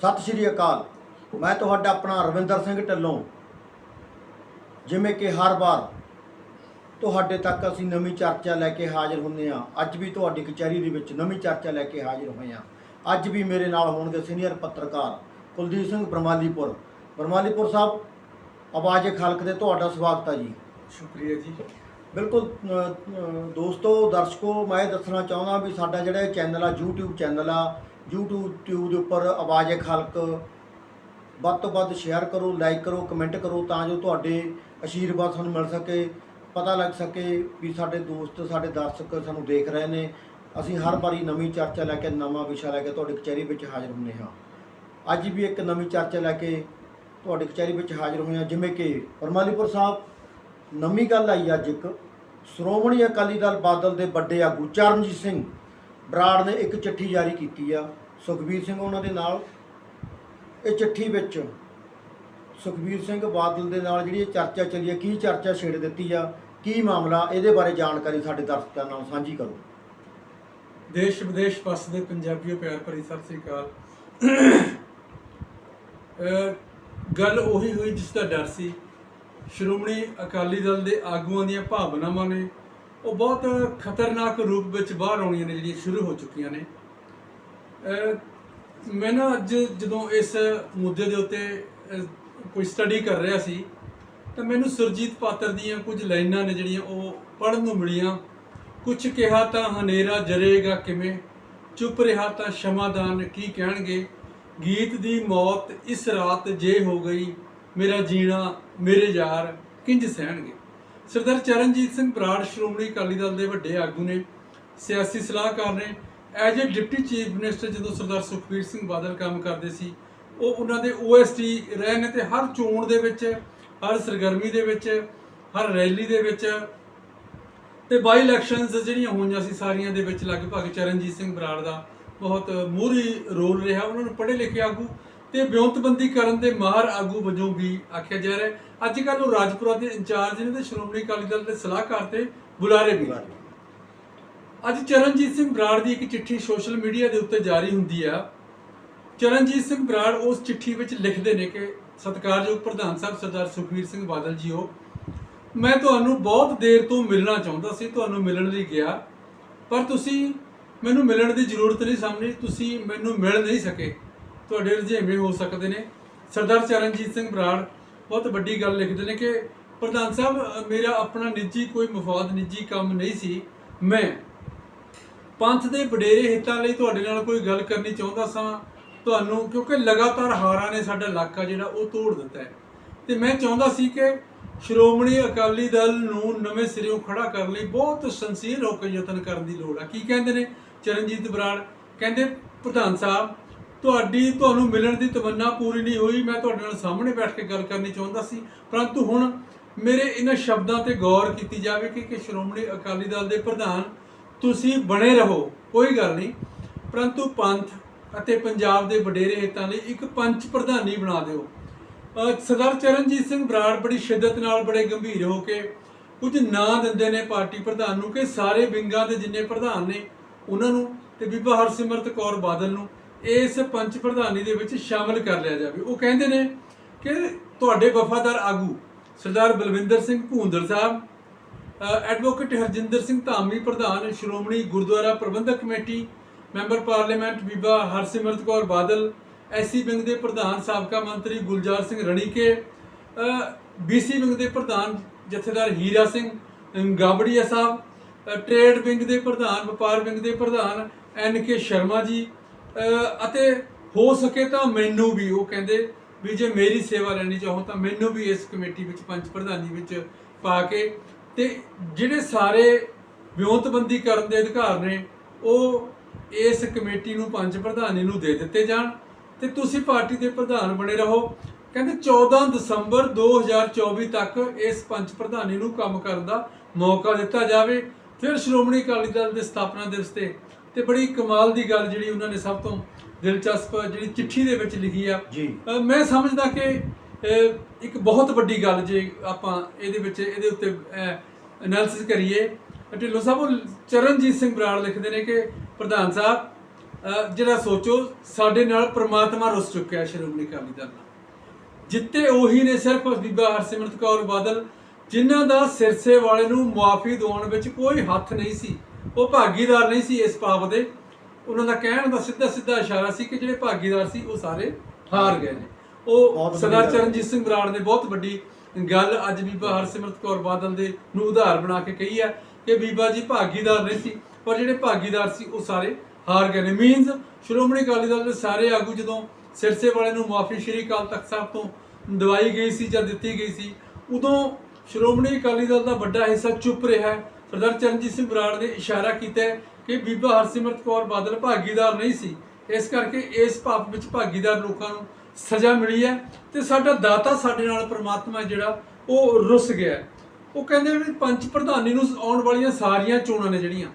ਸਤਿ ਸ਼੍ਰੀ ਅਕਾਲ। ਮੈਂ ਤੁਹਾਡਾ ਆਪਣਾ ਰਵਿੰਦਰ ਸਿੰਘ ਢੱਲੋਂ। ਜਿਵੇਂ ਕਿ ਹਰ ਵਾਰ ਤੁਹਾਡੇ ਤੱਕ ਅਸੀਂ ਨਵੀਂ ਚਰਚਾ ਲੈ ਕੇ ਹਾਜ਼ਰ ਹੁੰਦੇ ਹਾਂ ਅੱਜ ਵੀ ਤੁਹਾਡੀ ਕਚਹਿਰੀ ਦੇ ਵਿੱਚ ਨਵੀਂ ਚਰਚਾ ਲੈ ਕੇ ਹਾਜ਼ਰ ਹੋਏ ਹਾਂ ਅੱਜ ਵੀ ਮੇਰੇ ਨਾਲ ਹੋਣਗੇ ਸੀਨੀਅਰ ਪੱਤਰਕਾਰ ਕੁਲਦੀਪ ਸਿੰਘ ਬਰਮਾਲੀਪੁਰ। ਬਰਮਾਲੀਪੁਰ ਸਾਹਿਬ ਆਵਾਜ਼ ਖਲਕ ਦੇ ਤੁਹਾਡਾ ਸਵਾਗਤ ਹੈ ਜੀ। ਸ਼ੁਕਰੀਆ ਜੀ। ਬਿਲਕੁਲ ਦੋਸਤੋ ਦਰਸ਼ਕੋ ਮੈਂ ਦੱਸਣਾ ਚਾਹੁੰਦਾ ਵੀ ਸਾਡਾ ਜਿਹੜਾ ਚੈਨਲ ਆ YouTube ਚੈਨਲ ਆ YouTube ਟਿਊਬ ਦੇ ਉੱਪਰ ਆਵਾਜ਼ ਹੈ ਖਲਕ। ਵੱਧ ਤੋਂ ਵੱਧ ਸ਼ੇਅਰ ਕਰੋ ਲਾਈਕ ਕਰੋ ਕਮੈਂਟ ਕਰੋ ਤਾਂ ਜੋ ਤੁਹਾਡੇ ਅਸ਼ੀਰਵਾਦ ਸਾਨੂੰ ਮਿਲ ਸਕੇ, ਪਤਾ ਲੱਗ ਸਕੇ ਵੀ ਸਾਡੇ ਦੋਸਤ, ਸਾਡੇ ਦਰਸ਼ਕ ਸਾਨੂੰ ਦੇਖ ਰਹੇ ਨੇ। ਅਸੀਂ ਹਰ ਵਾਰੀ ਨਵੀਂ ਚਰਚਾ ਲੈ ਕੇ, ਨਵਾਂ ਵਿਸ਼ਾ ਲੈ ਕੇ ਤੁਹਾਡੀ ਕਚਹਿਰੀ ਵਿੱਚ ਹਾਜ਼ਰ ਹੁੰਦੇ ਹਾਂ। ਅੱਜ ਵੀ ਇੱਕ ਨਵੀਂ ਚਰਚਾ ਲੈ ਕੇ ਤੁਹਾਡੀ ਕਚਹਿਰੀ ਵਿੱਚ ਹਾਜ਼ਰ ਹੋਏ ਹਾਂ, ਜਿਵੇਂ ਕਿ ਪਰਮਾਲੀਪੁਰ ਸਾਹਿਬ, ਨਵੀਂ ਗੱਲ ਆਈ ਅੱਜ ਇੱਕ। ਸ਼੍ਰੋਮਣੀ ਅਕਾਲੀ ਦਲ ਬਾਦਲ ਦੇ ਵੱਡੇ ਆਗੂ ਚਰਨਜੀਤ ਸਿੰਘ ਬਰਾੜ ਨੇ ਇੱਕ ਚਿੱਠੀ ਜਾਰੀ ਕੀਤੀ ਆ, ਸੁਖਬੀਰ ਸਿੰਘ ਉਹਨਾਂ ਦੇ ਨਾਲ। ਇਹ ਚਿੱਠੀ ਵਿੱਚ ਸੁਖਬੀਰ ਸਿੰਘ ਬਾਦਲ ਦੇ ਨਾਲ ਜਿਹੜੀ ਇਹ ਚਰਚਾ ਚੱਲੀ ਆ, ਕੀ ਚਰਚਾ ਛੇੜ ਦਿੱਤੀ ਆ, ਕੀ ਮਾਮਲਾ, ਇਹਦੇ ਬਾਰੇ ਜਾਣਕਾਰੀ ਸਾਡੇ ਦਰਸ਼ਕਾਂ ਨਾਲ ਸਾਂਝੀ ਕਰੋ। ਦੇਸ਼ ਵਿਦੇਸ਼ ਵਸਦੇ ਪੰਜਾਬੀਓ ਪਿਆਰ ਭਰੀ ਸਤਿ ਸ੍ਰੀ ਅਕਾਲ। ਗੱਲ ਉਹੀ ਹੋਈ ਜਿਸ ਦਾ ਡਰ ਸੀ। ਸ਼੍ਰੋਮਣੀ ਅਕਾਲੀ ਦਲ ਦੇ ਆਗੂਆਂ ਦੀਆਂ ਭਾਵਨਾਵਾਂ ਨੇ ਉਹ ਬਹੁਤ ਖਤਰਨਾਕ ਰੂਪ ਵਿੱਚ ਬਾਹਰ ਆਉਣੀਆਂ ਨੇ, ਜਿਹੜੀਆਂ ਸ਼ੁਰੂ ਹੋ ਚੁੱਕੀਆਂ ਨੇ। ਮੈਂ ਨਾ ਅੱਜ ਜਦੋਂ ਇਸ ਮੁੱਦੇ ਦੇ ਉੱਤੇ ਕੋਈ ਸਟੱਡੀ ਕਰ ਰਿਹਾ ਸੀ, ਤਾਂ ਮੈਨੂੰ ਸੁਰਜੀਤ ਪਾਤਰ ਦੀਆਂ ਕੁਝ ਲਾਈਨਾਂ ਨੇ ਜਿਹੜੀਆਂ ਉਹ ਪੜ੍ਹਨ ਨੂੰ ਮਿਲੀਆਂ। ਕੁਛ ਕਿਹਾ ਤਾਂ ਹਨੇਰਾ ਜਰੇਗਾ ਕਿਵੇਂ? ਚੁੱਪ ਰਿਹਾ ਤਾਂ ਸ਼ਮਾਦਾਨ ਕੀ ਕਹਿਣਗੇ? ਗੀਤ ਦੀ ਮੌਤ ਇਸ ਰਾਤ ਜੇ ਹੋ ਗਈ, ਮੇਰਾ ਜੀਣਾ ਮੇਰੇ ਯਾਰ ਕਿੰਜ ਸਹਿਣਗੇ? ਸਰਦਾਰ ਚਰਨਜੀਤ ਸਿੰਘ ਬਰਾੜ, ਸ਼੍ਰੋਮਣੀ ਅਕਾਲੀ ਦਲ ਦੇ ਵੱਡੇ ਆਗੂ ਨੇ, ਸਿਆਸੀ ਸਲਾਹਕਾਰ ਨੇ, as a deputy chief minister ਜਦੋਂ ਸਰਦਾਰ ਸੁਖਬੀਰ ਸਿੰਘ ਬਾਦਲ ਕੰਮ ਕਰਦੇ ਸੀ, ਉਹ ਉਹਨਾਂ ਦੇ ਓਐਸਟੀ ਰਹੇ ਨੇ ਤੇ ਹਰ ਚੋਣ ਦੇ ਵਿੱਚ, ਹਰ ਸਰਗਰਮੀ ਦੇ ਵਿੱਚ, ਹਰ ਰੈਲੀ ਦੇ ਵਿੱਚ ਤੇ ਬਾਈ ਇਲੈਕਸ਼ਨਸ ਜਿਹੜੀਆਂ ਹੋਈਆਂ ਸੀ ਸਾਰੀਆਂ ਦੇ ਵਿੱਚ ਲਗਭਗ ਚਰਨਜੀਤ ਸਿੰਘ ਬਰਾੜ ਦਾ ਬਹੁਤ ਮੂਹਰੀ ਰੋਲ ਰਿਹਾ, ਉਹਨਾਂ ਨੂੰ ਪੜ੍ਹੇ ਲਿਖੇ ਆਗੂ ਤੇ ਵਿਉਂਤਬੰਦੀ ਕਰਨ ਦੇ ਮਾਹਰ ਆਗੂ ਵਜੋਂ ਵੀ ਆਖਿਆ ਜਾ ਰਿਹਾ ਅੱਜ ਕੱਲ੍ਹ ਉਹ ਰਾਜਪੁਰਾ ਦੇ ਇੰਚਾਰਜ ਨੇ ਤੇ ਸ਼੍ਰੋਮਣੀ ਅਕਾਲੀ ਦਲ ਦੇ ਸਲਾਹਕਾਰ ਤੇ ਬੁਲਾਰੇ ਵੀ ਅੱਜ ਚਰਨਜੀਤ ਸਿੰਘ ਬਰਾੜ ਦੀ ਇੱਕ ਚਿੱਠੀ ਸੋਸ਼ਲ ਮੀਡੀਆ ਦੇ ਉੱਤੇ ਜਾਰੀ ਹੁੰਦੀ ਆ। ਚਰਨਜੀਤ ਸਿੰਘ ਬਰਾੜ ਉਸ ਚਿੱਠੀ ਵਿੱਚ ਲਿਖਦੇ ਨੇ ਕਿ ਸਤਿਕਾਰਯੋਗ ਪ੍ਰਧਾਨ ਸਾਹਿਬ ਸਰਦਾਰ ਸੁਖਬੀਰ ਸਿੰਘ ਬਾਦਲ ਜੀਓ, ਮੈਂ ਤੁਹਾਨੂੰ ਬਹੁਤ ਦੇਰ ਤੋਂ ਮਿਲਣਾ ਚਾਹੁੰਦਾ ਸੀ, ਤੁਹਾਨੂੰ ਮਿਲਣ ਲਈ ਗਿਆ, ਪਰ ਤੁਸੀਂ ਮੈਨੂੰ ਮਿਲਣ ਦੀ ਜ਼ਰੂਰਤ ਨਹੀਂ ਸਮਝੀ ਤੁਸੀਂ ਮੈਨੂੰ ਮਿਲ ਨਹੀਂ ਸਕੇ। ਤੁਹਾਡੇ ਰੁਝੇਵੇਂ ਹੋ ਸਕਦੇ ਨੇ। ਸਰਦਾਰ ਚਰਨਜੀਤ ਸਿੰਘ ਬਰਾੜ ਬਹੁਤ ਵੱਡੀ ਗੱਲ ਲਿਖਦੇ ਨੇ ਕਿ ਪ੍ਰਧਾਨ ਸਾਹਿਬ, ਮੇਰਾ ਆਪਣਾ ਨਿੱਜੀ ਕੋਈ ਮਫਾਦ, ਨਿੱਜੀ ਕੰਮ ਨਹੀਂ ਸੀ। ਮੈਂ ਪੰਥ ਦੇ ਵਡੇਰੇ ਹਿੱਤਾਂ ਲਈ ਤੁਹਾਡੇ ਨਾਲ ਕੋਈ ਗੱਲ ਕਰਨੀ ਚਾਹੁੰਦਾ ਸਾਂ। ਤੁਹਾਨੂੰ, ਕਿਉਂਕਿ ਲਗਾਤਾਰ ਹਾਰਾਂ ਨੇ ਸਾਡਾ ਇਲਾਕਾ ਜਿਹੜਾ, ਉਹ ਤੋੜ ਦਿੱਤਾ ਹੈ। ਤੇ ਮੈਂ ਚਾਹੁੰਦਾ ਸੀ ਕਿ ਸ਼੍ਰੋਮਣੀ ਅਕਾਲੀ ਦਲ ਨੂੰ ਨਵੇਂ ਸਿਰਿਓਂ ਖੜਾ ਕਰਨ ਲਈ ਬਹੁਤ ਸੰਸੀਰ ਹੋ ਕੇ ਯਤਨ ਕਰਨ ਦੀ ਲੋੜ ਆ। ਕੀ ਕਹਿੰਦੇ ਨੇ? ਚਰਨਜੀਤ ਬਰਾੜ ਕਹਿੰਦੇ, ਪ੍ਰਧਾਨ ਸਾਹਿਬ ਤੁਹਾਡੀ ਤੁਹਾਨੂੰ ਮਿਲਣ ਦੀ ਤਮੰਨਾ ਪੂਰੀ ਨਹੀਂ ਹੋਈ, ਮੈਂ ਤੁਹਾਡੇ ਨਾਲ ਸਾਹਮਣੇ ਬੈਠ ਕੇ ਗੱਲ ਕਰਨੀ ਚਾਹੁੰਦਾ ਸੀ। ਪਰੰਤੂ ਹੁਣ ਮੇਰੇ ਇਹਨਾਂ ਸ਼ਬਦਾਂ ਤੇ ਗੌਰ ਕੀਤੀ ਜਾਵੇ ਕਿ ਕਿ ਸ਼੍ਰੋਮਣੀ ਅਕਾਲੀ ਦਲ ਦੇ ਪ੍ਰਧਾਨ ਤੁਸੀਂ ਬਣੇ ਰਹੋ, ਕੋਈ ਗੱਲ ਨਹੀਂ। ਪਰੰਤੂ ਪੰਥ ਅਤੇ ਪੰਜਾਬ ਦੇ ਵਡੇਰੇ ਹਿੱਤਾਂ ਲਈ ਇੱਕ ਪੰਚ ਪ੍ਰਧਾਨੀ ਬਣਾ ਦਿਓ। ਸਰਦਾਰ ਚਰਨਜੀਤ ਸਿੰਘ ਬਰਾੜ ਬੜੀ ਸ਼ਿੱਦਤ ਨਾਲ, ਬੜੇ ਗੰਭੀਰ ਹੋ ਕੇ ਕੁਝ ਨਾਂ ਦਿੰਦੇ ਨੇ ਪਾਰਟੀ ਪ੍ਰਧਾਨ ਨੂੰ ਕਿ ਸਾਰੇ ਵਿੰਗਾਂ ਦੇ ਜਿੰਨੇ ਪ੍ਰਧਾਨ ਨੇ, ਉਹਨਾਂ ਨੂੰ ਤੇ ਬੀਬਾ ਹਰਸਿਮਰਤ ਕੌਰ ਬਾਦਲ ਨੂੰ। ਇਸ ਪੰਚ ਪ੍ਰਧਾਨੀ ਦੇ ਵਿੱਚ ਸ਼ਾਮਲ ਕਰ ਲਿਆ ਜਾਵੇ। ਉਹ ਕਹਿੰਦੇ ਨੇ ਕਿ ਤੁਹਾਡੇ ਵਫਾਦਾਰ ਆਗੂ ਸਰਦਾਰ ਬਲਵਿੰਦਰ ਸਿੰਘ ਭੂੰਦੜ ਸਾਹਿਬ ਐਡਵੋਕੇਟ ਹਰਜਿੰਦਰ ਸਿੰਘ ਧਾਮੀ ਪ੍ਰਧਾਨ Shiromani Gurdwara Prabandhak committee member parliament Biba Harsimrat Kaur Badal SC wing ਦੇ ਪ੍ਰਧਾਨ ਸਾਬਕਾ ਮੰਤਰੀ ਗੁਲਜ਼ਾਰ ਸਿੰਘ ਰਣੀਕੇ ਬੀਸੀ ਵਿੰਗ ਦੇ ਪ੍ਰਧਾਨ ਜਥੇਦਾਰ ਹੀਰਾ ਸਿੰਘ ਗਾਬੜੀਆ ਸਾਹਿਬ ਅ, ਟ੍ਰੇਡ ਵਿੰਗ ਦੇ ਪ੍ਰਧਾਨ ਵਪਾਰ ਵਿੰਗ ਦੇ ਪ੍ਰਧਾਨ ਐਨ ਕੇ ਸ਼ਰਮਾ ਜੀ ਅਤੇ ਹੋ ਸਕੇ ਤਾਂ ਮੈਨੂੰ ਵੀ, ਉਹ ਕਹਿੰਦੇ ਵੀ ਜੇ ਮੇਰੀ ਸੇਵਾ ਲੈਣੀ ਚਾਹੋ ਤਾਂ ਮੈਨੂੰ ਵੀ ਇਸ ਕਮੇਟੀ ਵਿੱਚ ਪੰਜ ਪ੍ਰਧਾਨੀ ਵਿੱਚ ਪਾ ਕੇ। ਤੇ ਜਿਹੜੇ ਸਾਰੇ ਵਿਉਂਤਬੰਦੀ ਕਰਨ ਦੇ ਅਧਿਕਾਰ ਨੇ, ਉਹ ਇਸ ਕਮੇਟੀ ਨੂੰ ਪੰਜ ਪ੍ਰਧਾਨੀ ਨੂੰ ਦੇ ਦਿੱਤੇ ਜਾਣ। ਤੇ ਤੁਸੀਂ ਪਾਰਟੀ ਦੇ ਪ੍ਰਧਾਨ ਬਣੇ ਰਹੋ। ਕਹਿੰਦੇ 14 ਦਸੰਬਰ 2024 ਤੱਕ ਇਸ ਪੰਜ ਪ੍ਰਧਾਨੀ ਨੂੰ ਕੰਮ ਕਰਨ ਦਾ ਮੌਕਾ ਦਿੱਤਾ ਜਾਵੇ। ਫਿਰ ਸ਼੍ਰੋਮਣੀ ਅਕਾਲੀ ਦਲ ਦੇ ਸਥਾਪਨਾ ਦਿਵਸ ਤੇ ਤੇ ਬੜੀ ਕਮਾਲ ਦੀ ਗੱਲ ਜਿਹੜੀ ਉਹਨਾਂ ਨੇ ਸਭ ਤੋਂ ਦਿਲਚਸਪ ਜਿਹੜੀ ਚਿੱਠੀ ਦੇ ਵਿੱਚ ਲਿਖੀ ਆ। ਜੀ। ਮੈਂ ਸਮਝਦਾ ਕਿ ਇੱਕ ਬਹੁਤ ਵੱਡੀ ਗੱਲ ਜੇ ਆਪਾਂ ਇਹਦੇ ਵਿੱਚ ਇਹਦੇ ਉੱਤੇ ਐਨਾਲਿਸਿਸ ਕਰੀਏ। ਢਿੱਲੋਂ ਸਾਹਿਬ ਉਹ ਚਰਨਜੀਤ ਸਿੰਘ ਬਰਾੜ ਲਿਖਦੇ ਨੇ ਕਿ ਪ੍ਰਧਾਨ ਸਾਹਿਬ ਜਿਹੜਾ ਸੋਚੋ ਸਾਡੇ ਨਾਲ ਪ੍ਰਮਾਤਮਾ ਰੁੱਸ ਚੁੱਕਿਆ ਸ਼੍ਰੋਮਣੀ ਅਕਾਲੀ ਦਲ ਨਾਲ। ਜਿੱਤੇ ਉਹੀ ਨੇ ਸਿਰਫ ਬੀਬਾ ਹਰਸਿਮਰਤ ਕੌਰ ਬਾਦਲ ਜਿਨ੍ਹਾਂ ਦਾ ਸਿਰਸੇ ਵਾਲੇ ਨੂੰ ਮੁਆਫੀ ਦਿਵਾਉਣ ਵਿੱਚ ਕੋਈ ਹੱਥ ਨਹੀਂ ਸੀ। ਉਹ ਭਾਗੀਦਾਰ ਨਹੀਂ ਸੀ ਇਸ ਪਾਪ ਦੇ ਉਹਨਾਂ ਦਾ ਕਹਿਣ ਦਾ ਸਿੱਧਾ ਸਿੱਧਾ ਇਸ਼ਾਰਾ ਸੀ ਕਿ ਜਿਹੜੇ ਭਾਗੀਦਾਰ ਸੀ ਉਹ ਸਾਰੇ ਹਾਰ ਗਏ ਨੇ ਉਹ ਸਰਦਾਰ। ਚਰਨਜੀਤ ਸਿੰਘ ਬਰਾੜ ਨੇ ਬਹੁਤ ਵੱਡੀ ਗੱਲ ਅੱਜ ਬੀਬਾ ਹਰਸਿਮਰਤ ਕੌਰ ਬਾਦਲ ਦੇ ਨੂੰ ਉਧਾਰ ਬਣਾ ਕੇ ਕਹੀ ਹੈ ਕਿ ਬੀਬਾ ਜੀ ਭਾਗੀਦਾਰ ਨਹੀਂ ਸੀ ਪਰ ਜਿਹੜੇ ਭਾਗੀਦਾਰ ਸੀ ਉਹ ਸਾਰੇ ਹਾਰ ਗਏ ਨੇ ਮੀਨਸ ਸ਼੍ਰੋਮਣੀ ਅਕਾਲੀ ਦਲ ਦੇ ਸਾਰੇ ਆਗੂ ਜਦੋਂ ਸਿਰਸੇ ਵਾਲੇ ਨੂੰ ਮਾਫੀ ਸ਼੍ਰੀ ਅਕਾਲ ਤਖਤ ਸਾਹਿਬ ਤੋਂ ਦਵਾਈ ਗਈ ਸੀ ਜਾਂ ਦਿੱਤੀ ਗਈ ਸੀ ਉਦੋਂ ਸ਼੍ਰੋਮਣੀ ਅਕਾਲੀ ਦਲ ਦਾ ਵੱਡਾ ਹਿੱਸਾ ਚੁੱਪ ਰਿਹਾ ਹੈ। ਸਰਦਾਰ ਚਰਨਜੀਤ ਸਿੰਘ ਬਰਾੜ ਨੇ ਇਸ਼ਾਰਾ ਕੀਤਾ ਕਿ ਬੀਬਾ ਹਰਸਿਮਰਤ ਕੌਰ ਬਾਦਲ ਭਾਗੀਦਾਰ ਨਹੀਂ ਸੀ। ਇਸ ਕਰਕੇ ਇਸ ਪਾਪ ਵਿੱਚ ਭਾਗੀਦਾਰ ਲੋਕਾਂ ਨੂੰ ਸਜ਼ਾ ਮਿਲੀ ਹੈ ਤੇ ਸਾਡਾ ਦਾਤਾ ਸਾਡੇ ਨਾਲ ਪ੍ਰਮਾਤਮਾ ਜਿਹੜਾ, ਉਹ ਰੁੱਸ ਗਿਆ ਉਹ ਕਹਿੰਦੇ ਵੀ ਪੰਚ ਪ੍ਰਧਾਨੀ ਨੂੰ ਆਉਣ ਵਾਲੀਆਂ ਸਾਰੀਆਂ ਚੋਣਾਂ ਨੇ ਜਿਹੜੀਆਂ,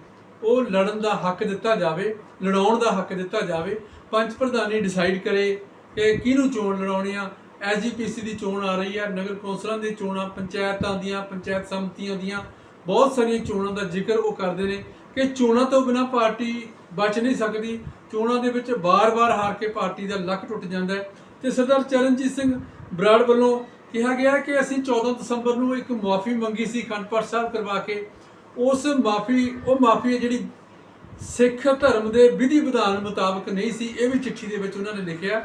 ਉਹ ਲੜਨ ਦਾ ਹੱਕ ਦਿੱਤਾ ਜਾਵੇ, ਲੜਾਉਣ ਦਾ ਹੱਕ ਦਿੱਤਾ ਜਾਵੇ। ਪੰਚ ਪ੍ਰਧਾਨੀ ਡਿਸਾਈਡ ਕਰੇ ਕਿ ਕਿਹਨੂੰ ਚੋਣ ਲੜਾਉਣੀ ਆ? ਐਸਜੀਪੀਸੀ ਦੀ ਚੋਣ ਆ ਰਹੀ ਹੈ, ਨਗਰ ਕੌਂਸਲਾਂ ਦੀ ਚੋਣਾਂ, ਪੰਚਾਇਤਾਂ ਦੀਆਂ, ਪੰਚਾਇਤ ਸਮਤੀਆਂ ਦੀਆਂ ਬਹੁਤ ਸਾਰੀਆਂ ਚੋਣਾਂ ਦਾ ਜ਼ਿਕਰ ਉਹ ਕਰਦੇ ਨੇ ਕਿ ਚੋਣਾਂ ਤੋਂ ਬਿਨਾ ਪਾਰਟੀ ਬਚ ਨਹੀਂ ਸਕਦੀ। ਚੋਣਾਂ ਦੇ ਵਿੱਚ ਬਾਰ-ਬਾਰ ਹਾਰ ਕੇ ਪਾਰਟੀ ਦਾ ਲੱਕ ਟੁੱਟ ਜਾਂਦਾ ਹੈ ਤੇ ਸਰਦਾਰ ਚਰਨਜੀਤ ਸਿੰਘ ਬਰਾੜ ਵੱਲੋਂ ਕਿਹਾ ਗਿਆ ਕਿ ਅਸੀਂ 14 ਦਸੰਬਰ ਨੂੰ ਇੱਕ ਮਾਫੀ ਮੰਗੀ ਸੀ, ਅਖੰਡ ਪਾਠ ਸਾਹਿਬ ਕਰਵਾ ਕੇ। ਉਸ ਮਾਫੀ, ਉਹ ਮਾਫੀ ਹੈ ਜਿਹੜੀ ਸਿੱਖ ਧਰਮ ਦੇ ਵਿਧੀ ਵਿਧਾਨ ਮੁਤਾਬਕ ਨਹੀਂ ਸੀ, ਇਹ ਵੀ ਚਿੱਠੀ ਦੇ ਵਿੱਚ ਉਹਨਾਂ ਨੇ ਲਿਖਿਆ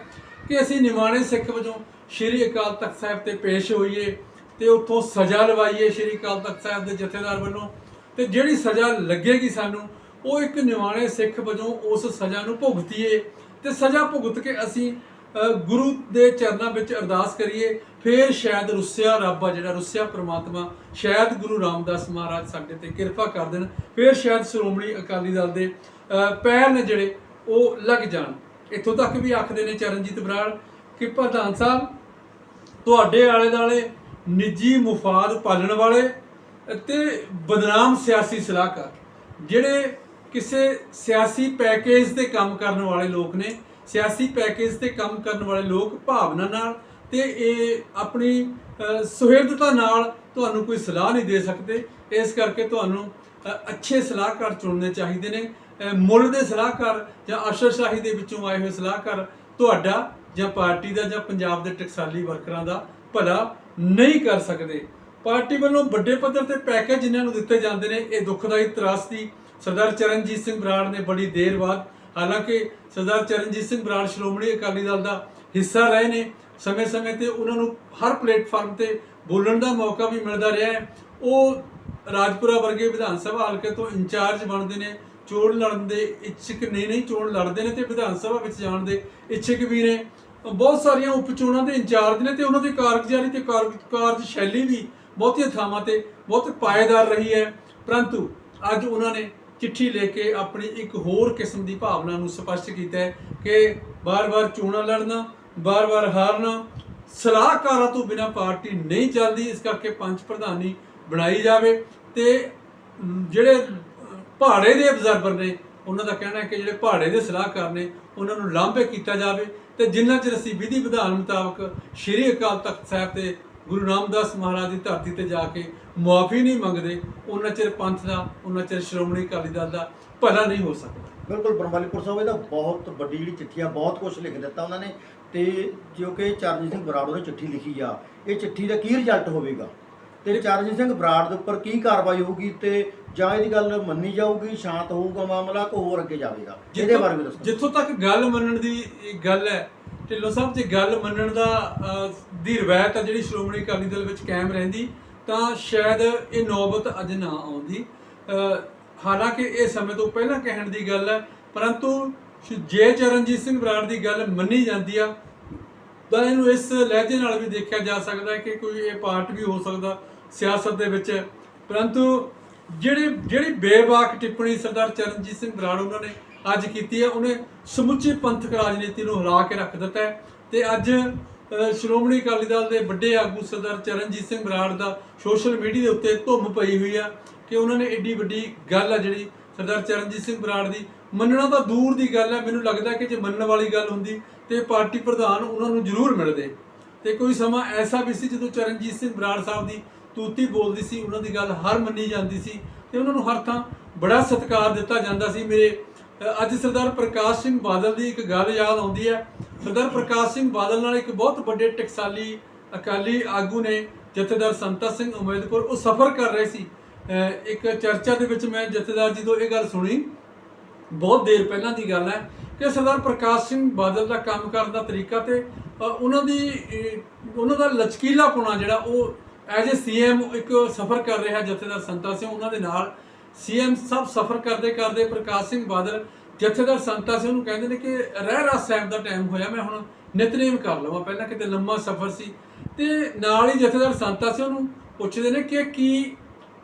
ਕਿ ਅਸੀਂ ਨਿਮਾਣੇ ਸਿੱਖ ਵਜੋਂ ਸ਼੍ਰੀ ਅਕਾਲ ਤਖਤ ਸਾਹਿਬ ਤੇ ਪੇਸ਼ ਹੋਈਏ। ਤੇ ਉੱਥੋਂ ਸਜ਼ਾ ਲਵਾਈਏ ਸ਼੍ਰੀ ਅਕਾਲ ਤਖਤ ਸਾਹਿਬ ਦੇ ਜਥੇਦਾਰ ਵੱਲੋਂ। ਤੇ ਜਿਹੜੀ ਸਜ਼ਾ ਲੱਗੇਗੀ ਸਾਨੂੰ, ਉਹ ਇੱਕ ਨਿਵਾਣੇ ਸਿੱਖ ਵਜੋਂ ਉਸ ਸਜ਼ਾ ਨੂੰ ਭੁਗਤੀਏ। ਤੇ ਸਜ਼ਾ ਭੁਗਤ ਕੇ ਅਸੀਂ ਗੁਰੂ ਦੇ ਚਰਨਾਂ ਵਿੱਚ ਅਰਦਾਸ ਕਰੀਏ। ਫੇਰ ਸ਼ਾਇਦ ਰੁੱਸਿਆ ਰੱਬ ਆ ਜਿਹੜਾ ਰੁੱਸਿਆ ਪ੍ਰਮਾਤਮਾ, ਸ਼ਾਇਦ ਗੁਰੂ ਰਾਮਦਾਸ ਮਹਾਰਾਜ ਸਾਡੇ ਤੇ ਕਿਰਪਾ ਕਰ ਦੇਣ। ਫੇਰ ਸ਼ਾਇਦ ਸ਼੍ਰੋਮਣੀ ਅਕਾਲੀ ਦਲ ਦੇ ਪੈਰ ਨੇ ਜਿਹੜੇ ਉਹ ਲੱਗ ਜਾਣ। ਇੱਥੋਂ ਤੱਕ ਵੀ ਆਖਦੇ ਨੇ ਚਰਨਜੀਤ ਬਰਾੜ ਕਿ ਪ੍ਰਧਾਨ ਸਾਹਿਬ, ਤੁਹਾਡੇ ਆਲੇ ਦਾਲੇ ਨਿੱਜੀ ਮੁਫਾਦ ਪਾਲਣ ਵਾਲੇ ਅਤੇ ਬਦਨਾਮ ਸਿਆਸੀ ਸਲਾਹਕਾਰ, ਜਿਹੜੇ ਕਿਸੇ ਸਿਆਸੀ ਪੈਕੇਜ ਤੇ ਕੰਮ ਕਰਨ ਵਾਲੇ ਲੋਕ ਨੇ, ਸਿਆਸੀ ਪੈਕੇਜ ਤੇ ਕੰਮ ਕਰਨ ਵਾਲੇ ਲੋਕ ਭਾਵਨਾ ਨਾਲ ਤੇ ਇਹ ਆਪਣੀ ਸੁਹਿਰਦਤਾ ਨਾਲ ਤੁਹਾਨੂੰ ਕੋਈ ਸਲਾਹ ਨਹੀਂ ਦੇ ਸਕਦੇ। ਇਸ ਕਰਕੇ ਤੁਹਾਨੂੰ ਅੱਛੇ ਸਲਾਹਕਾਰ ਚੁਣਨੇ ਚਾਹੀਦੇ ਨੇ। ਮੁੱਲ ਦੇ ਸਲਾਹਕਾਰ ਜਾਂ ਅਸ਼ਰਸ਼ਾਹੀ ਦੇ ਵਿੱਚੋਂ ਆਏ ਹੋਏ ਸਲਾਹਕਾਰ, ਤੁਹਾਡਾ ਜਾਂ ਪਾਰਟੀ ਦਾ ਜਾਂ ਪੰਜਾਬ ਦੇ ਟਕਸਾਲੀ ਵਰਕਰਾਂ ਦਾ ਭਲਾ ਨਹੀਂ ਕਰ ਸਕਦੇ। ਪਾਰਟੀ ਵੱਲੋਂ ਵੱਡੇ ਪੱਧਰ ਤੇ ਪੈਕੇਜ ਜਿਨ੍ਹਾਂ ਨੂੰ ਦਿੱਤੇ ਜਾਂਦੇ ਨੇ, ਇਹ ਦੁਖਦਾਈ ਤਰਾਸਦੀ ਸਰਦਾਰ ਚਰਨਜੀਤ ਸਿੰਘ ਬਰਾੜ ਨੇ ਬੜੀ ਦੇਰ ਬਾਅਦ, ਹਾਲਾਂਕਿ ਸਰਦਾਰ ਚਰਨਜੀਤ ਸਿੰਘ ਬਰਾੜ ਸ਼੍ਰੋਮਣੀ ਅਕਾਲੀ ਦਲ ਦਾ ਹਿੱਸਾ ਰਹੇ ਨੇ, ਸਮੇਂ-ਸਮੇਂ ਤੇ ਉਹਨਾਂ ਨੂੰ ਹਰ ਪਲੇਟਫਾਰਮ ਤੇ ਬੋਲਣ ਦਾ ਮੌਕਾ ਵੀ ਮਿਲਦਾ ਰਿਹਾ ਹੈ। ਉਹ ਰਾਜਪੁਰਾ ਵਰਗੇ ਵਿਧਾਨ ਸਭਾ ਹਲਕੇ ਤੋਂ ਇੰਚਾਰਜ ਬਣਦੇ ਨੇ, ਚੋਣ ਲੜਨ ਦੇ ਇੱਛਕ ਨਹੀਂ ਨਹੀਂ ਚੋਣ ਲੜਦੇ ਨੇ ਤੇ ਵਿਧਾਨ ਸਭਾ ਵਿੱਚ ਜਾਣ ਦੇ ਇੱਛਕ ਵੀ ਨੇ। ਬਹੁਤ ਸਾਰੀਆਂ ਉਪ ਚੋਣਾਂ ਦੇ ਇੰਚਾਰਜ ਨੇ ਤੇ ਉਹਨਾਂ ਦੀ ਕਾਰਗੁਜ਼ਾਰੀ ਤੇ ਕਾਰਜ ਸ਼ੈਲੀ ਵੀ ਬਹੁਤੀਆਂ ਥਾਵਾਂ ਤੇ ਬਹੁਤ ਪਾਏਦਾਰ ਰਹੀ ਹੈ। ਪਰੰਤੂ ਅੱਜ ਉਹਨਾਂ ਨੇ ਚਿੱਠੀ ਲੈ ਕੇ ਆਪਣੀ ਇੱਕ ਹੋਰ ਕਿਸਮ ਦੀ ਭਾਵਨਾ ਨੂੰ ਸਪਸ਼ਟ ਕੀਤਾ ਹੈ ਕਿ ਬਾਰ-ਬਾਰ ਚੋਣਾਂ ਲੜਨਾ, ਬਾਰ-ਬਾਰ ਹਾਰਨਾ, ਸਲਾਹਕਾਰਾਂ ਤੋਂ ਬਿਨਾ ਪਾਰਟੀ ਨਹੀਂ ਚੱਲਦੀ, ਇਸ ਕਰਕੇ ਪੰਚ ਪ੍ਰਧਾਨੀ ਬਣਾਈ ਜਾਵੇ ਤੇ ਜਿਹੜੇ ਪਹਾੜੇ ਦੇ ਅਬਜ਼ਰਵਰ ਨੇ, ਉਹਨਾਂ ਦਾ ਕਹਿਣਾ ਹੈ ਕਿ ਜਿਹੜੇ ਪਹਾੜੇ ਦੇ ਸਲਾਹਕਾਰ ਨੇ, ਉਹਨਾਂ ਨੂੰ ਲਾਂਭੇ ਕੀਤਾ ਜਾਵੇ। ਤੇ ਜਿੰਨਾ ਚਿਰ ਅਸੀਂ ਵਿਧੀ ਵਿਧਾਨ ਮੁਤਾਬਕ ਸ਼੍ਰੀ ਅਕਾਲ ਤਖਤ ਸਾਹਿਬ ਤੇ ਗੁਰੂ ਰਾਮਦਾਸ ਮਹਾਰਾਜ ਦੀ ਧਰਤੀ ਤੇ ਜਾ ਕੇ ਮੁਆਫੀ ਨਹੀਂ ਮੰਗਦੇ, ਉਹਨਾਂ ਚਿਰ ਪੰਥ ਦਾ, ਉਹਨਾਂ ਚਿਰ ਸ਼੍ਰੋਮਣੀ ਅਕਾਲੀ ਦਲ ਦਾ ਭਲਾ ਨਹੀਂ ਹੋ ਸਕਦਾ। ਬਿਲਕੁਲ ਬਰਮਾਲੀਪੁਰ ਸਾਹਿਬ ਇਹਦਾ ਬਹੁਤ ਵੱਡੀ ਜਿਹੜੀ ਚਿੱਠੀ ਆ, ਬਹੁਤ ਕੁਝ ਲਿਖ ਦਿੱਤਾ ਉਹਨਾਂ ਨੇ। ਤੇ ਜੋ ਕਿ ਚਰਨਜੀਤ ਸਿੰਘ ਬਰਾੜੋ ਨੇ ਚਿੱਠੀ ਲਿਖੀ ਆ, ਇਹ ਚਿੱਠੀ ਦਾ ਕੀ ਰਿਜ਼ਲਟ ਹੋਵੇਗਾ? ਤੇ ਚਰਨਜੀਤ ਸਿੰਘ ਬਰਾੜ ਦੇ ਉੱਪਰ ਕੀ ਕਾਰਵਾਈ ਹੋਊਗੀ ਤੇ ਜਾਂ ਇਹਦੀ ਗੱਲ ਮੰਨੀ ਜਾਊਗੀ ਸ਼ਾਂਤ ਹੋਊਗਾ ਮਾਮਲਾ ਕੋ ਹੋਰ ਅੱਗੇ ਜਾਵੇਗਾ? ਇਹਦੇ ਬਾਰੇ ਵੀ ਦੱਸੋ। ਜਿੱਥੋਂ ਤੱਕ ਗੱਲ ਮੰਨਣ ਦੀ ਗੱਲ ਹੈ ਢਿੱਲੋਂ ਸਾਹਿਬ ਜੇ ਗੱਲ ਮੰਨਣ ਦਾ ਦੀ ਰਵਾਇਤ ਆ ਜਿਹੜੀ ਸ਼੍ਰੋਮਣੀ ਅਕਾਲੀ ਦਲ ਵਿੱਚ ਕਾਇਮ ਰਹਿੰਦੀ ਤਾਂ ਸ਼ਾਇਦ ਇਹ ਨੌਬਤ ਅੱਜ ਨਾ ਆਉਂਦੀ। ਹਾਲਾਂਕਿ ਇਹ ਸਮੇਂ ਤੋਂ ਪਹਿਲਾਂ ਕਹਿਣ ਦੀ ਗੱਲ ਹੈ ਪਰੰਤੂ ਜੇ ਚਰਨਜੀਤ ਸਿੰਘ ਬਰਾੜ ਦੀ ਗੱਲ ਮੰਨੀ ਜਾਂਦੀ ਆ ਤਾਂ ਇਹਨੂੰ ਇਸ ਲਹਿਜੇ ਨਾਲ ਵੀ ਦੇਖਿਆ ਜਾ ਸਕਦਾ ਹੈ ਕਿ ਕੋਈ ਇਹ ਪਾਰਟ ਵੀ ਹੋ ਸਕਦਾ। ਸਿਆਸਤ ਦੇ ਵਿੱਚ। ਪਰੰਤੂ ਜਿਹੜੇ, ਜਿਹੜੀ ਬੇਬਾਕ ਟਿੱਪਣੀ ਸਰਦਾਰ ਚਰਨਜੀਤ ਸਿੰਘ ਬਰਾੜ ਉਹਨਾਂ ਨੇ ਅੱਜ ਕੀਤੀ ਹੈ, ਉਹਨੇ ਸਮੁੱਚੀ ਪੰਥਕ ਰਾਜਨੀਤੀ ਨੂੰ ਹਿਲਾ ਕੇ ਰੱਖ ਦਿੱਤਾ ਹੈ ਤੇ ਅੱਜ ਸ਼੍ਰੋਮਣੀ ਅਕਾਲੀ ਦਲ ਦੇ ਵੱਡੇ ਆਗੂ ਸਰਦਾਰ ਚਰਨਜੀਤ ਸਿੰਘ ਬਰਾੜ ਦਾ ਸੋਸ਼ਲ ਮੀਡੀਆ ਦੇ ਉੱਤੇ ਧੁੰਮ ਪਈ ਹੋਈ ਆ ਕਿ ਉਹਨਾਂ ਨੇ ਏਡੀ ਵੱਡੀ ਗੱਲ ਆ ਜਿਹੜੀ ਸਰਦਾਰ ਚਰਨਜੀਤ ਸਿੰਘ ਬਰਾੜ ਦੀ। ਮੰਨਣਾ ਤਾਂ ਦੂਰ ਦੀ ਗੱਲ ਹੈ, ਮੈਨੂੰ ਲੱਗਦਾ ਕਿ ਜੇ ਮੰਨਣ ਵਾਲੀ ਗੱਲ ਹੁੰਦੀ ਤੇ ਪਾਰਟੀ ਪ੍ਰਧਾਨ ਉਹਨਾਂ ਨੂੰ ਜ਼ਰੂਰ ਮਿਲਦੇ। ਤੇ ਕੋਈ ਸਮਾਂ ਐਸਾ ਵੀ ਸੀ ਜਦੋਂ ਚਰਨਜੀਤ ਸਿੰਘ ਬਰਾੜ ਸਾਹਿਬ ਦੀ ਤੂਤੀ ਬੋਲਦੀ ਸੀ, ਉਹਨਾਂ ਦੀ ਗੱਲ ਹਰ ਮੰਨੀ ਜਾਂਦੀ ਸੀ ਤੇ ਉਹਨਾਂ ਨੂੰ ਹਰ ਥਾਂ ਬੜਾ ਸਤਿਕਾਰ ਦਿੱਤਾ ਜਾਂਦਾ ਸੀ। ਮੇਰੇ ਅੱਜ ਸਰਦਾਰ ਪ੍ਰਕਾਸ਼ ਸਿੰਘ ਬਾਦਲ ਦੀ ਇੱਕ ਗੱਲ ਯਾਦ ਆਉਂਦੀ ਹੈ। ਸਰਦਾਰ ਪ੍ਰਕਾਸ਼ ਸਿੰਘ ਬਾਦਲ ਨਾਲ ਇੱਕ ਬਹੁਤ ਵੱਡੇ ਟਕਸਾਲੀ ਅਕਾਲੀ ਆਗੂ ਨੇ ਜਥੇਦਾਰ ਸੰਤਾ ਸਿੰਘ ਉਮੇਦਪੁਰ ਉਹ ਸਫ਼ਰ ਕਰ ਰਹੇ ਸੀ। ਇੱਕ ਚਰਚਾ ਦੇ ਵਿੱਚ ਮੈਂ ਜਥੇਦਾਰ ਜੀ ਤੋਂ ਇਹ ਗੱਲ ਸੁਣੀ। ਬਹੁਤ ਦੇਰ ਪਹਿਲਾਂ ਦੀ ਗੱਲ ਹੈ ਕਿ ਸਰਦਾਰ ਪ੍ਰਕਾਸ਼ ਸਿੰਘ ਬਾਦਲ ਦਾ ਕੰਮ ਕਰਨ ਦਾ ਤਰੀਕਾ ਤੇ ਉਹਨਾਂ ਦੀ ਉਹਨਾਂ ਦਾ ਲਚਕੀਲਾਪੁਣਾ ਜਿਹੜਾ ਉਹ ਐਜ਼ ਅ ਸੀਐਮ ਇੱਕ ਸਫ਼ਰ ਕਰ ਰਿਹਾ ਜਥੇਦਾਰ ਸੰਤਾ ਸਿੰਘ, ਉਹਨਾਂ ਦੇ ਨਾਲ ਸੀਐਮ ਸਭ ਸਫ਼ਰ ਕਰਦੇ ਕਰਦੇ ਪ੍ਰਕਾਸ਼ ਸਿੰਘ ਬਾਦਲ, ਜਥੇਦਾਰ ਸੰਤਾ ਸਿੰਘ ਨੂੰ ਕਹਿੰਦੇ ਨੇ ਕਿ ਰਹਿ ਰਾਸ ਸਾਹਿਬ ਦਾ ਟਾਈਮ ਹੋਇਆ, ਮੈਂ ਹੁਣ ਨਿਤਨੇਮ ਕਰ ਲਵਾਂ। ਪਹਿਲਾਂ ਕਿਤੇ ਲੰਮਾ ਸਫ਼ਰ ਸੀ। ਤੇ ਨਾਲ ਹੀ ਜਥੇਦਾਰ ਸੰਤਾ ਸਿੰਘ ਨੂੰ ਪੁੱਛਦੇ ਨੇ ਕਿ ਕੀ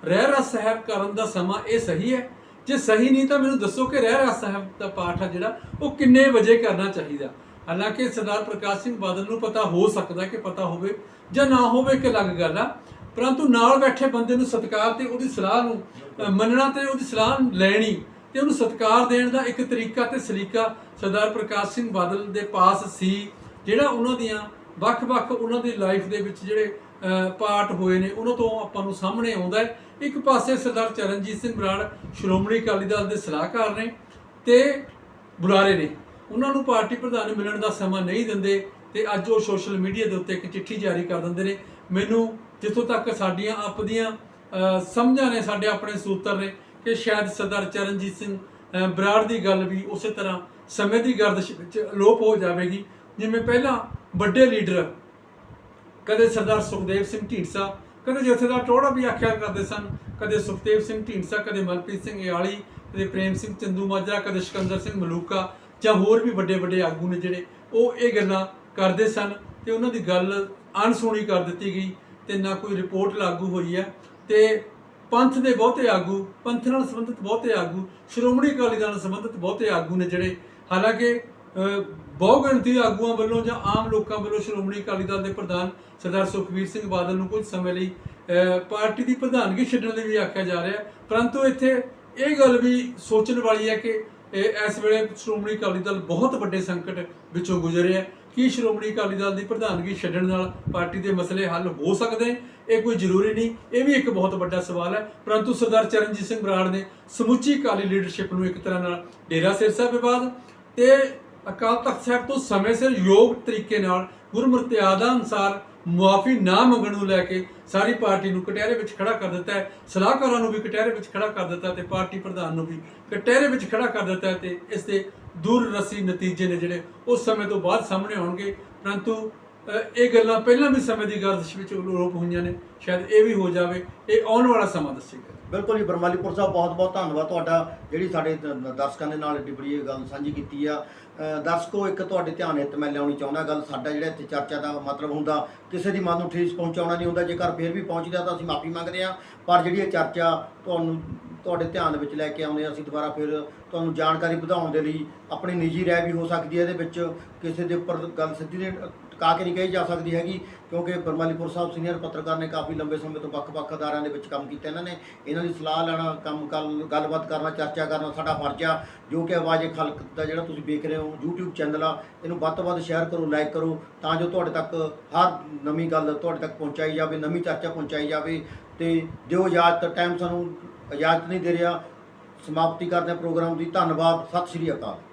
ਰਹਿ ਰਸ ਸਾਹਿਬ ਕਰਨ ਦਾ ਸਮਾਂ ਇਹ ਸਹੀ ਹੈ? ਜੇ ਸਹੀ ਨਹੀਂ ਤਾਂ ਮੈਨੂੰ ਦੱਸੋ ਕਿ ਰਹਿ ਰਸ ਸਾਹਿਬ ਦਾ ਪਾਠ ਆ ਜਿਹੜਾ, ਉਹ ਕਿੰਨੇ ਵਜੇ ਕਰਨਾ ਚਾਹੀਦਾ? ਹਾਲਾਂਕਿ ਸਰਦਾਰ ਪ੍ਰਕਾਸ਼ ਸਿੰਘ ਬਾਦਲ ਨੂੰ ਪਤਾ ਹੋ ਸਕਦਾ ਕਿ ਪਤਾ ਹੋਵੇ ਜਾਂ ਨਾ ਹੋਵੇ ਕਿ ਅਲੱਗ ਗੱਲ ਆ। ਪਰੰਤੂ ਨਾਲ ਬੈਠੇ ਬੰਦੇ ਨੂੰ ਸਤਿਕਾਰ ਤੇ ਉਹਦੀ ਸਲਾਹ ਨੂੰ ਮੰਨਣਾ ਤੇ ਉਹਦੀ ਸਲਾਹ ਲੈਣੀ ਤੇ ਉਹਨੂੰ ਸਤਿਕਾਰ ਦੇਣ ਦਾ ਇੱਕ ਤਰੀਕਾ ਤੇ ਸਲੀਕਾ ਸਰਦਾਰ ਪ੍ਰਕਾਸ਼ ਸਿੰਘ ਬਾਦਲ ਦੇ ਪਾਸ ਸੀ, ਜਿਹੜਾ ਉਹਨਾਂ ਦੀਆਂ ਵੱਖ-ਵੱਖ ਉਹਨਾਂ ਦੀ ਲਾਈਫ ਦੇ ਵਿੱਚ ਜਿਹੜੇ ਪਾਰਟ ਹੋਏ ਨੇ, ਉਹਨਾਂ ਤੋਂ ਆਪਾਂ ਨੂੰ ਸਾਹਮਣੇ ਆਉਂਦਾ ਹੈ। ਇੱਕ ਪਾਸੇ ਸਰਦਾਰ ਚਰਨਜੀਤ ਸਿੰਘ ਬਰਾੜ ਸ਼੍ਰੋਮਣੀ ਅਕਾਲੀ ਦਲ ਦੇ ਸਲਾਹਕਾਰ ਨੇ ਤੇ ਬੁਲਾਰੇ ਨੇ। ਉਹਨਾਂ ਨੂੰ ਪਾਰਟੀ ਪ੍ਰਧਾਨ ਮਿਲਣ ਦਾ ਸਮਾਂ ਨਹੀਂ ਦਿੰਦੇ ਤੇ ਅੱਜ ਉਹ ਸੋਸ਼ਲ ਮੀਡੀਆ ਦੇ ਉੱਤੇ ਇੱਕ ਚਿੱਠੀ ਜਾਰੀ ਕਰ ਦਿੰਦੇ ਨੇ। ਮੈਨੂੰ ਜਿੱਥੋਂ ਤੱਕ ਸਾਡੀਆਂ ਆਪਦੀਆਂ ਅ, ਸਮਝਾਂ ਨੇ ਸਾਡੇ ਆਪਣੇ ਸੂਤਰ ਨੇ ਕਿ ਸ਼ਾਇਦ ਸਰਦਾਰ ਚਰਨਜੀਤ ਸਿੰਘ ਬਰਾੜ ਦੀ ਗੱਲ ਵੀ ਉਸੇ ਤਰ੍ਹਾਂ ਸਮੇਂ ਦੀ ਗਰਦਸ਼ ਵਿੱਚ ਅਲੋਪ ਹੋ ਜਾਵੇਗੀ। ਜਿਵੇਂ ਪਹਿਲਾਂ ਵੱਡੇ ਲੀਡਰ ਕਦੇ ਸਰਦਾਰ ਸੁਖਦੇਵ ਸਿੰਘ ਢੀਂਡਸਾ ਕਦੇ ਜਥੇਦਾਰ ਟੋੜਾ ਵੀ ਆਖਿਆ ਕਰਦੇ ਸਨ ਕਦੇ ਸੁਖਦੇਵ ਸਿੰਘ ਢੀਂਡਸਾ ਕਦੇ ਮਨਪ੍ਰੀਤ ਸਿੰਘ ਏਆਲੀ ਕਦੇ ਪ੍ਰੇਮ ਸਿੰਘ ਚੰਦੂ ਮਾਜਰਾ ਕਦੇ ਸਿਕੰਦਰ ਸਿੰਘ ਮਲੂਕਾ ਜਾਂ ਹੋਰ ਵੀ ਵੱਡੇ ਵੱਡੇ ਆਗੂ ਨੇ ਜਿਹੜੇ ਉਹ ਇਹ ਗੱਲਾਂ ਕਰਦੇ ਸਨ ਤੇ ਉਹਨਾਂ ਦੀ ਗੱਲ ਅਣਸੁਣੀ ਕਰ ਦਿੱਤੀ ਗਈ ਤੇ ਨਾ ਕੋਈ ਰਿਪੋਰਟ ਲਾਗੂ ਹੋਈ ਹੈ। ਤੇ ਪੰਥ ਦੇ ਬਹੁਤੇ ਆਗੂ ਪੰਥ ਨਾਲ ਸੰਬੰਧਿਤ ਬਹੁਤੇ ਆਗੂ ਸ਼੍ਰੋਮਣੀ ਅਕਾਲੀ ਦਲ ਨਾਲ ਸੰਬੰਧਿਤ ਬਹੁਤੇ ਆਗੂ ਨੇ ਜਿਹੜੇ ਹਾਲਾਂਕਿ ਅਹ, ਬਹੁ ਗਿਣਤੀ ਆਗੂਆਂ ਵੱਲੋਂ ਜਾਂ ਆਮ ਲੋਕਾਂ ਵੱਲੋਂ ਸ਼੍ਰੋਮਣੀ ਅਕਾਲੀ ਦਲ ਦੇ ਪ੍ਰਧਾਨ ਸਰਦਾਰ ਸੁਖਬੀਰ ਸਿੰਘ ਬਾਦਲ ਨੂੰ ਕੁਝ ਸਮੇਂ ਲਈ ਪਾਰਟੀ ਦੀ ਪ੍ਰਧਾਨਗੀ ਛੱਡਣ ਲਈ ਵੀ ਆਖਿਆ ਜਾ ਰਿਹਾ ਪਰੰਤੂ ਇੱਥੇ ਇਹ ਗੱਲ ਵੀ ਸੋਚਣ ਵਾਲੀ ਹੈ ਕਿ ਇਹ ਇਸ ਵੇਲੇ ਸ਼੍ਰੋਮਣੀ ਅਕਾਲੀ ਦਲ ਬਹੁਤ ਵੱਡੇ ਸੰਕਟ ਵਿੱਚੋਂ ਗੁਜ਼ਰ ਰਿਹਾ ਕੀ ਸ਼੍ਰੋਮਣੀ ਅਕਾਲੀ ਦਲ ਦੀ ਪ੍ਰਧਾਨਗੀ ਛੱਡਣ ਨਾਲ ਪਾਰਟੀ ਦੇ ਮਸਲੇ ਹੱਲ ਹੋ ਸਕਦੇ ਇਹ ਕੋਈ ਜ਼ਰੂਰੀ ਨਹੀਂ। ਇਹ ਵੀ ਇੱਕ ਬਹੁਤ ਵੱਡਾ ਸਵਾਲ ਹੈ। ਪਰੰਤੂ ਸਰਦਾਰ ਚਰਨਜੀਤ ਸਿੰਘ ਬਰਾੜ ਨੇ ਸਮੁੱਚੀ ਅਕਾਲੀ ਲੀਡਰਸ਼ਿਪ ਨੂੰ ਇੱਕ ਤਰ੍ਹਾਂ ਨਾਲ ਡੇਰਾ ਸਿਰਸਾ ਵਿਵਾਦ ਤੇ ਅਕਾਲ ਤਖਤ ਸਾਹਿਬ ਤੋਂ ਸਮੇਂ ਸਿਰ ਯੋਗ ਤਰੀਕੇ ਨਾਲ ਗੁਰਮਤਿਆਦਾ ਅਨੁਸਾਰ ਮੁਆਫੀ ਨਾ ਮੰਗਣ ਨੂੰ ਲੈ ਕੇ ਸਾਰੀ ਪਾਰਟੀ ਨੂੰ ਕਟਹਿਰੇ ਵਿੱਚ ਖੜਾ ਕਰ ਦਿੱਤਾ ਹੈ। ਸਲਾਹਕਾਰਾਂ ਨੂੰ ਵੀ ਕਟਹਿਰੇ ਵਿੱਚ ਖੜਾ ਕਰ ਦਿੱਤਾ ਹੈ ਤੇ ਪਾਰਟੀ ਪ੍ਰਧਾਨ ਨੂੰ ਵੀ ਕਟਹਿਰੇ ਵਿੱਚ ਖੜਾ ਕਰ ਦਿੱਤਾ ਹੈ ਤੇ ਇਸ ਦੇ ਦੂਰ ਰਸੀ ਨਤੀਜੇ ਨੇ ਜਿਹੜੇ ਉਸ ਸਮੇਂ ਤੋਂ ਬਾਅਦ ਸਾਹਮਣੇ ਆਉਣਗੇ। ਪਰੰਤੂ ਇਹ ਗੱਲਾਂ ਪਹਿਲਾਂ ਵੀ ਸਮੇਂ ਦੀ ਗਰਦਿਸ਼ ਵਿੱਚ ਅਲੋਪ ਹੋਈਆਂ ਨੇ। ਸ਼ਾਇਦ ਇਹ ਵੀ ਹੋ ਜਾਵੇ। ਇਹ ਆਉਣ ਵਾਲਾ ਸਮਾਂ ਦੱਸੇਗਾ। ਬਿਲਕੁਲ ਜੀ, ਬਰਮਾਲੀਪੁਰ ਸਾਹਿਬ ਬਹੁਤ ਬਹੁਤ ਧੰਨਵਾਦ ਤੁਹਾਡਾ, ਜਿਹੜੀ ਸਾਡੇ ਦਰਸ਼ਕਾਂ ਦੇ ਨਾਲ ਏਡੀ ਬੜੀ ਇਹ ਗੱਲ ਸਾਂਝੀ ਕੀਤੀ ਆ। ਦਰਸ਼ਕੋ, ਇੱਕ ਤੁਹਾਡੇ ਧਿਆਨ ਹਿੱਤ ਮੈਂ ਲਿਆਉਣੀ ਚਾਹੁੰਦਾ, ਗੱਲ ਸਾਡਾ ਜਿਹੜਾ ਇੱਥੇ ਚਰਚਾ ਦਾ ਮਤਲਬ ਹੁੰਦਾ, ਕਿਸੇ ਦੀ ਮਨ ਨੂੰ ਠੇਸ ਪਹੁੰਚਾਉਣਾ ਨਹੀਂ ਹੁੰਦਾ, ਜੇਕਰ ਫਿਰ ਵੀ ਪਹੁੰਚਦਾ ਤਾਂ ਅਸੀਂ ਮਾਫੀ ਮੰਗਦੇ ਹਾਂ। ਪਰ ਜਿਹੜੀ ਇਹ ਚਰਚਾ ਤੁਹਾਨੂੰ, ਤੁਹਾਡੇ ਧਿਆਨ ਵਿੱਚ ਲੈ ਕੇ ਆਉਂਦੇ ਹਾਂ, ਅਸੀਂ ਦੁਬਾਰਾ ਫਿਰ ਤੁਹਾਨੂੰ ਜਾਣਕਾਰੀ ਵਧਾਉਣ ਦੇ ਲਈ ਆਪਣੀ ਨਿੱਜੀ ਰਾਏ ਵੀ ਹੋ ਸਕਦੀ ਹੈ। ਇਹਦੇ ਵਿੱਚ ਕਿਸੇ ਦੇ ਉੱਪਰ ਗੱਲ ਸਿੱਧੀ ਦੇ ਟਿਕਾ ਕੇ ਨਹੀਂ ਕਹੀ ਜਾ ਸਕਦੀ ਹੈਗੀ, ਕਿਉਂਕਿ ਬਰਮਾਲੀਪੁਰ ਸਾਹਿਬ ਸੀਨੀਅਰ ਪੱਤਰਕਾਰ ਨੇ ਕਾਫੀ ਲੰਬੇ ਸਮੇਂ ਤੋਂ ਵੱਖ-ਵੱਖ ਅਦਾਰਿਆਂ ਦੇ ਵਿੱਚ ਕੰਮ ਕੀਤਾ ਇਹਨਾਂ ਨੇ। ਇਹਨਾਂ ਦੀ ਸਲਾਹ ਲੈਣਾ, ਕੰਮ ਕਰ- ਗੱਲਬਾਤ ਕਰਨਾ, ਚਰਚਾ ਕਰਨਾ, ਸਾਡਾ ਫਰਜ਼ ਆ। ਜੋ ਕਿ ਆਵਾਜ਼ ਖਲਕ ਦਾ ਜਿਹੜਾ ਤੁਸੀਂ ਵੇਖ ਰਹੇ ਹੋ, YouTube ਚੈਨਲ ਆ, ਇਹਨੂੰ ਵੱਧ ਤੋਂ ਵੱਧ ਸ਼ੇਅਰ ਕਰੋ ਲਾਈਕ ਕਰੋ, ਤਾਂ ਜੋ ਤੁਹਾਡੇ ਤੱਕ ਹਰ ਨਵੀਂ ਗੱਲ ਤੁਹਾਡੇ ਤੱਕ ਪਹੁੰਚਾਈ ਜਾਵੇ, ਨਵੀਂ ਚਰਚਾ ਪਹੁੰਚਾਈ ਜਾਵੇ। ਤੇ ਦਿਓ ਇਜਾਜ਼ਤ ਟਾਈਮ ਸਾਨੂੰ ਇਜਾਜ਼ਤ ਨਹੀਂ ਦੇ ਰਿਹਾ। ਸਮਾਪਤੀ ਕਰਦੇ ਹਾਂ ਪ੍ਰੋਗਰਾਮ ਦੀ। ਧੰਨਵਾਦ, ਸਤਿ ਸ਼੍ਰੀ ਅਕਾਲ।